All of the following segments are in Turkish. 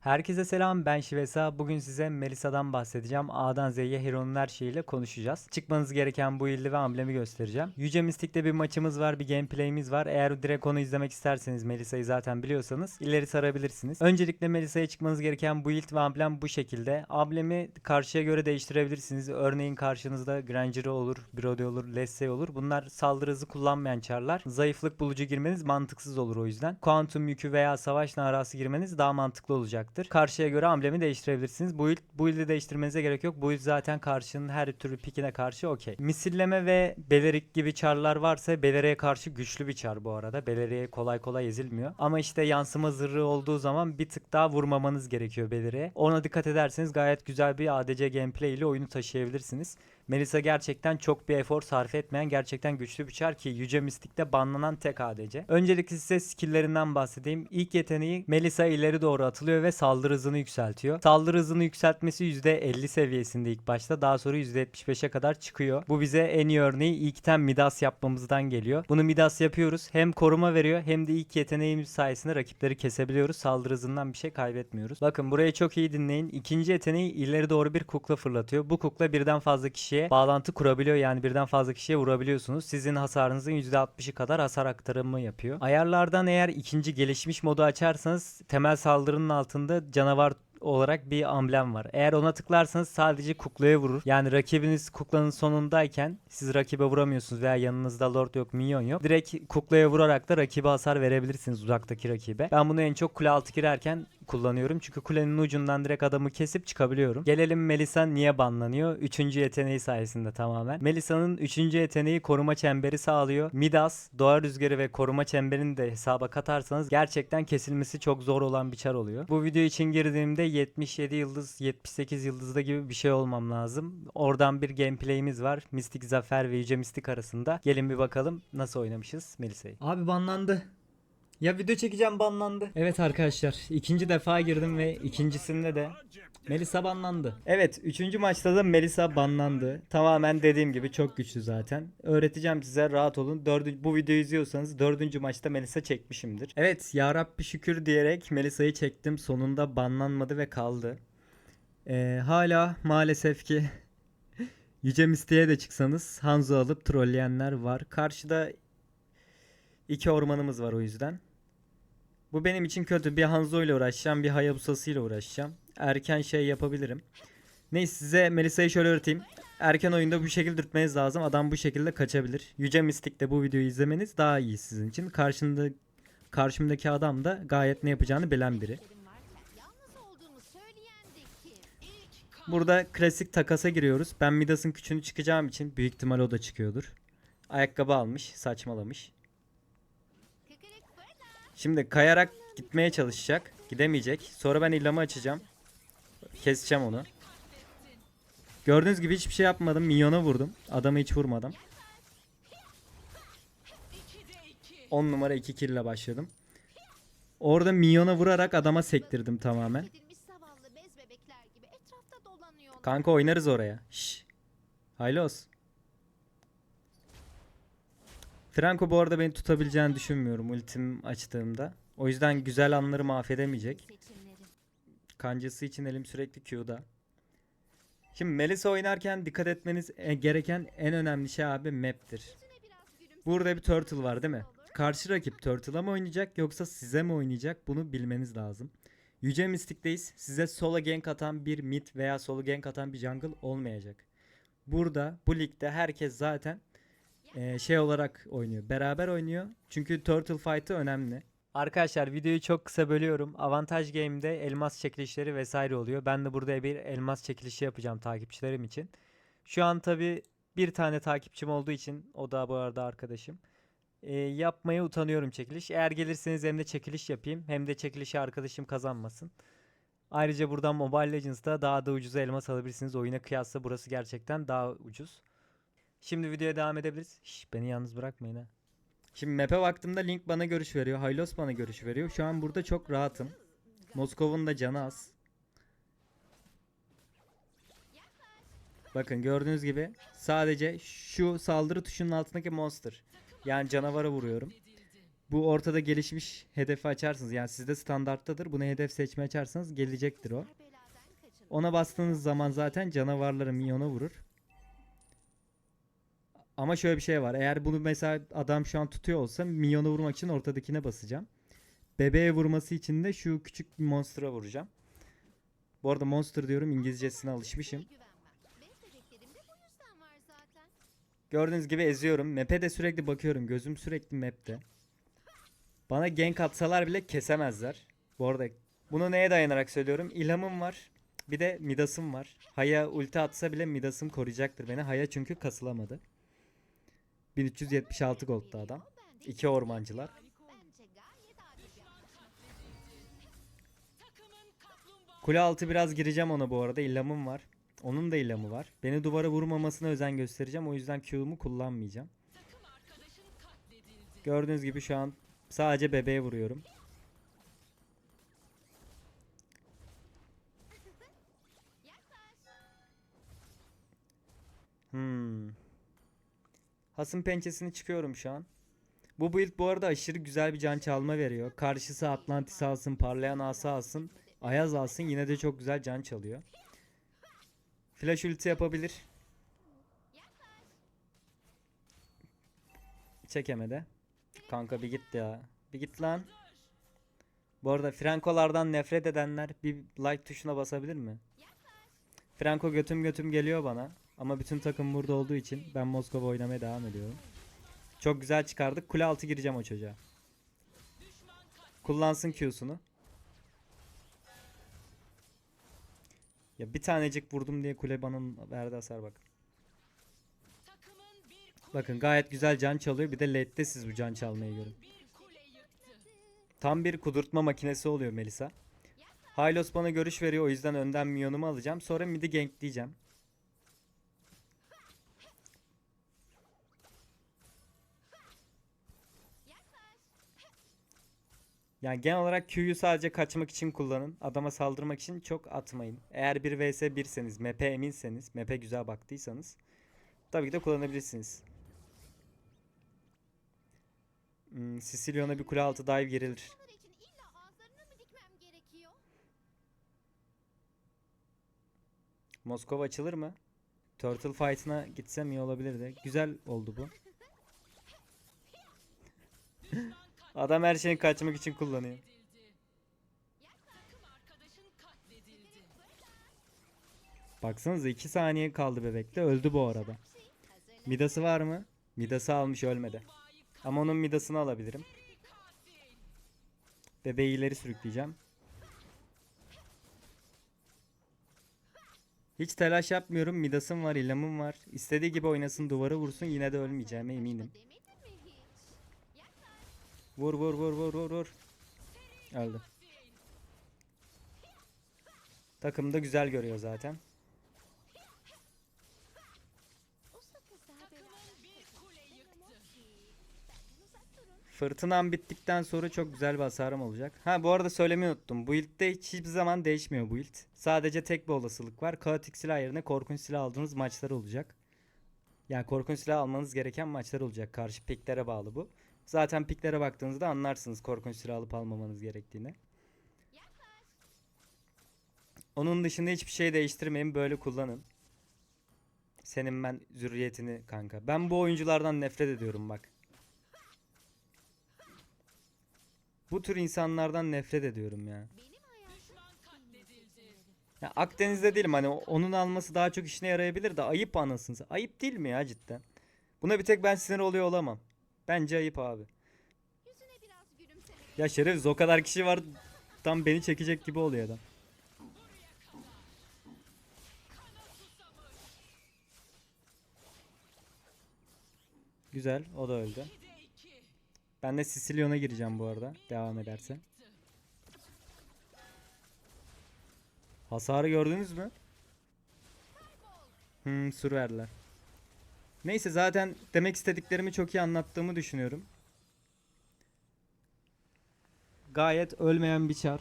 Herkese selam ben Şivesa. Bugün size Melisa'dan bahsedeceğim. A'dan Z'ye Hero'nun her şeyiyle konuşacağız. Çıkmanız gereken bu ildi ve amblemi göstereceğim. Yüce Mystic'te bir maçımız var, bir gameplay'imiz var. Eğer direkt onu izlemek isterseniz Melisa'yı zaten biliyorsanız ileri sarabilirsiniz. Öncelikle Melisa'ya çıkmanız gereken bu ild ve amblem bu şekilde. Amblemi karşıya göre değiştirebilirsiniz. Örneğin karşınızda Granger'ı olur, Brody olur, Leslie olur. Bunlar saldırı hızı kullanmayan çarlar. Zayıflık bulucu girmeniz mantıksız olur o yüzden. Kuantum yükü veya savaş narası girmeniz daha mantıklı olacaktır. Karşıya göre amblemi değiştirebilirsiniz. Bu, ild, bu ildi değiştirmenize gerek yok. Bu ild zaten karşının her türlü pikine karşı okey. Misilleme ve belerik gibi çarlar varsa beleriye karşı güçlü bir çar bu arada. Beleriye kolay kolay ezilmiyor. Ama işte yansıma zırhı olduğu zaman bir tık daha vurmamanız gerekiyor beleriye. Ona dikkat ederseniz gayet güzel bir ADC gameplay ile oyunu taşıyabilirsiniz. Melisa gerçekten çok bir efor sarf etmeyen gerçekten güçlü bir çar ki Yüce Mystic'te banlanan tek ADC. Öncelikle size skill'lerinden bahsedeyim. İlk yeteneği Melisa ileri doğru atılıyor ve saldırı hızını yükseltiyor. Saldırı hızını yükseltmesi %50 seviyesinde ilk başta daha sonra %75'e kadar çıkıyor. Bu bize en iyi örneği ilkten Midas yapmamızdan geliyor. Bunu Midas yapıyoruz. Hem koruma veriyor hem de ilk yeteneğimiz sayesinde rakipleri kesebiliyoruz. Saldırı hızından bir şey kaybetmiyoruz. Bakın burayı çok iyi dinleyin. İkinci yeteneği ileri doğru bir kukla fırlatıyor. Bu kukla birden fazla kişiye bağlantı kurabiliyor. Yani birden fazla kişiye vurabiliyorsunuz. Sizin hasarınızın %60'ı kadar hasar aktarımı yapıyor. Ayarlardan eğer ikinci gelişmiş modu açarsanız temel saldırının altında canavar olarak bir amblem var. Eğer ona tıklarsanız sadece kuklaya vurur. Yani rakibiniz kuklanın sonundayken siz rakibe vuramıyorsunuz veya yanınızda lord yok, minyon yok. Direkt kuklaya vurarak da rakibe hasar verebilirsiniz uzaktaki rakibe. Ben bunu en çok kule altı girerken kullanıyorum. Çünkü kulenin ucundan direkt adamı kesip çıkabiliyorum. Gelelim Melisa niye banlanıyor? Üçüncü yeteneği sayesinde tamamen. Melisa'nın üçüncü yeteneği koruma çemberi sağlıyor. Midas, doğa rüzgarı ve koruma çemberini de hesaba katarsanız gerçekten kesilmesi çok zor olan bir çar oluyor. Bu video için girdiğimde 77 yıldız, 78 yıldızda gibi bir şey olmam lazım. Oradan bir gameplay'imiz var. Mistik Zafer ve Yüce Mistik arasında. Gelin bir bakalım nasıl oynamışız Melisa'yı. Abi banlandı. Ya video çekeceğim banlandı. Evet arkadaşlar ikinci defa girdim ve ikincisinde de Melisa banlandı. Evet üçüncü maçta da Melisa banlandı. Tamamen dediğim gibi çok güçlü zaten. Öğreteceğim size rahat olun. Dördüncü, bu videoyu izliyorsanız dördüncü maçta Melisa çekmişimdir. Evet ya Rabbi şükür diyerek Melisa'yı çektim. Sonunda banlanmadı ve kaldı. Ee, hala maalesef ki Yüce Mistiğe de çıksanız Hanzo alıp trolleyenler var. Karşıda iki ormanımız var o yüzden. Bu benim için kötü. Bir Hanzo ile uğraşacağım, bir Hayabusa'sı ile uğraşacağım. Erken şey yapabilirim. Neyse size Melisa'yı şöyle öğreteyim. Erken oyunda bu şekilde dürtmeniz lazım. Adam bu şekilde kaçabilir. Yüce Mystic'te bu videoyu izlemeniz daha iyi sizin için. Karşında karşımdaki adam da gayet ne yapacağını bilen biri. Burada klasik takasa giriyoruz. Ben Midas'ın küçüğünü çıkacağım için büyük ihtimal o da çıkıyordur. Ayakkabı almış, saçmalamış. Şimdi kayarak gitmeye çalışacak. Gidemeyecek. Sonra ben illamı açacağım. Keseceğim onu. Gördüğünüz gibi hiçbir şey yapmadım. Minyona vurdum. Adamı hiç vurmadım. 10 numara 2 kill başladım. Orada minyona vurarak adama sektirdim tamamen. Kanka oynarız oraya. Şş. Hayırlı Franco bu arada beni tutabileceğini düşünmüyorum ultim açtığımda. O yüzden güzel anları mahvedemeyecek. Kancası için elim sürekli Q'da. Şimdi Melisa oynarken dikkat etmeniz e- gereken en önemli şey abi map'tir. Burada bir turtle var değil mi? Karşı rakip turtle'a mı oynayacak yoksa size mi oynayacak bunu bilmeniz lazım. Yüce Mystic'teyiz. Size solo gank atan bir mid veya solo gank atan bir jungle olmayacak. Burada bu ligde herkes zaten e, şey olarak oynuyor. Beraber oynuyor. Çünkü turtle fight'ı önemli. Arkadaşlar videoyu çok kısa bölüyorum. Avantaj Game'de elmas çekilişleri vesaire oluyor. Ben de burada bir elmas çekilişi yapacağım takipçilerim için. Şu an tabi bir tane takipçim olduğu için o da bu arada arkadaşım. Ee, yapmaya utanıyorum çekiliş. Eğer gelirseniz hem de çekiliş yapayım hem de çekilişi arkadaşım kazanmasın. Ayrıca buradan Mobile Legends'da daha da ucuza elmas alabilirsiniz. Oyuna kıyasla burası gerçekten daha ucuz. Şimdi videoya devam edebiliriz. Şş, beni yalnız bırakmayın ha. Şimdi map'e baktığımda Link bana görüş veriyor. Hylos bana görüş veriyor. Şu an burada çok rahatım. Moskova'nın da canı az. Bakın gördüğünüz gibi sadece şu saldırı tuşunun altındaki monster. Yani canavara vuruyorum. Bu ortada gelişmiş hedefi açarsınız. Yani sizde standarttadır. Bunu hedef seçme açarsanız gelecektir o. Ona bastığınız zaman zaten canavarları minyona vurur. Ama şöyle bir şey var. Eğer bunu mesela adam şu an tutuyor olsa minyona vurmak için ortadakine basacağım. Bebeğe vurması için de şu küçük monster'a vuracağım. Bu arada monster diyorum İngilizcesine alışmışım. Gördüğünüz gibi eziyorum. Map'e de sürekli bakıyorum. Gözüm sürekli map'te. Bana gank atsalar bile kesemezler. Bu arada bunu neye dayanarak söylüyorum? İlhamım var. Bir de Midas'ım var. Haya ulti atsa bile Midas'ım koruyacaktır beni. Haya çünkü kasılamadı. 1376 gold'da adam. İki ormancılar. Kule altı biraz gireceğim ona bu arada. İlhamım var. Onun da ilhamı var. Beni duvara vurmamasına özen göstereceğim. O yüzden Q'umu kullanmayacağım. Gördüğünüz gibi şu an sadece bebeğe vuruyorum. Hasım pençesini çıkıyorum şu an. Bu build bu arada aşırı güzel bir can çalma veriyor. Karşısı Atlantis alsın, parlayan asa alsın, Ayaz alsın yine de çok güzel can çalıyor. Flash ulti yapabilir. Çekemedi. Kanka bir git ya. Bir git lan. Bu arada Frankolardan nefret edenler bir like tuşuna basabilir mi? Franco götüm götüm geliyor bana. Ama bütün takım burada olduğu için ben Moskova oynamaya devam ediyorum. Çok güzel çıkardık. Kule altı gireceğim o çocuğa. Kullansın Q'sunu. Ya bir tanecik vurdum diye kule bana verdi hasar bak. Bakın gayet güzel can çalıyor. Bir de LED'de siz bu can çalmayı görün. Tam bir kudurtma makinesi oluyor Melisa. Hylos bana görüş veriyor o yüzden önden minyonumu alacağım. Sonra midi gankleyeceğim. Yani genel olarak Q'yu sadece kaçmak için kullanın. Adama saldırmak için çok atmayın. Eğer bir vs 1'seniz, map'e eminseniz, map'e güzel baktıysanız tabii ki de kullanabilirsiniz. Hmm, Sicilyon'a bir kule altı dive girilir. Moskova açılır mı? Turtle Fight'ına gitsem iyi olabilirdi. Güzel oldu bu. Adam her şeyi kaçmak için kullanıyor. Baksanıza 2 saniye kaldı bebekte. Öldü bu arada. Midası var mı? Midası almış ölmedi. Ama onun midasını alabilirim. Bebeği ileri sürükleyeceğim. Hiç telaş yapmıyorum. Midasım var, ilhamım var. İstediği gibi oynasın, duvara vursun. Yine de ölmeyeceğime eminim. Vur vur vur vur vur vur. Öldü. Takım da güzel görüyor zaten. Fırtınam bittikten sonra çok güzel bir hasarım olacak. Ha bu arada söylemeyi unuttum. Bu ilkte hiç, hiçbir zaman değişmiyor bu ilk. Sadece tek bir olasılık var. Kaotik silah yerine korkunç silah aldığınız maçlar olacak. Yani korkunç silah almanız gereken maçlar olacak. Karşı piklere bağlı bu. Zaten piklere baktığınızda anlarsınız korkunç silah alıp almamanız gerektiğini. Onun dışında hiçbir şey değiştirmeyin. Böyle kullanın. Senin ben zürriyetini kanka. Ben bu oyunculardan nefret ediyorum bak. Bu tür insanlardan nefret ediyorum ya. Ya Akdeniz'de değilim hani onun alması daha çok işine yarayabilir de ayıp anasını. sa- Ayıp değil mi ya cidden? Buna bir tek ben sinir oluyor olamam. Bence ayıp abi. Ya şerefsiz o kadar kişi var tam beni çekecek gibi oluyor adam. Güzel o da öldü. Ben de Sicilyon'a gireceğim bu arada devam ederse. Hasarı gördünüz mü? Hmm sur verdiler. Neyse zaten demek istediklerimi çok iyi anlattığımı düşünüyorum. Gayet ölmeyen bir çar.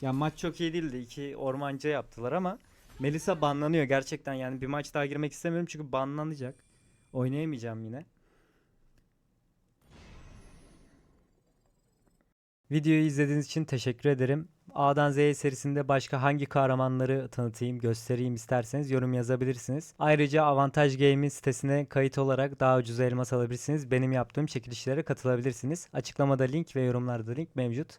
Ya maç çok iyi değildi. İki ormancı yaptılar ama Melisa banlanıyor gerçekten yani bir maç daha girmek istemiyorum çünkü banlanacak. Oynayamayacağım yine. Videoyu izlediğiniz için teşekkür ederim. A'dan Z'ye serisinde başka hangi kahramanları tanıtayım, göstereyim isterseniz yorum yazabilirsiniz. Ayrıca Avantaj Game'in sitesine kayıt olarak daha ucuz elmas alabilirsiniz. Benim yaptığım çekilişlere katılabilirsiniz. Açıklamada link ve yorumlarda link mevcut.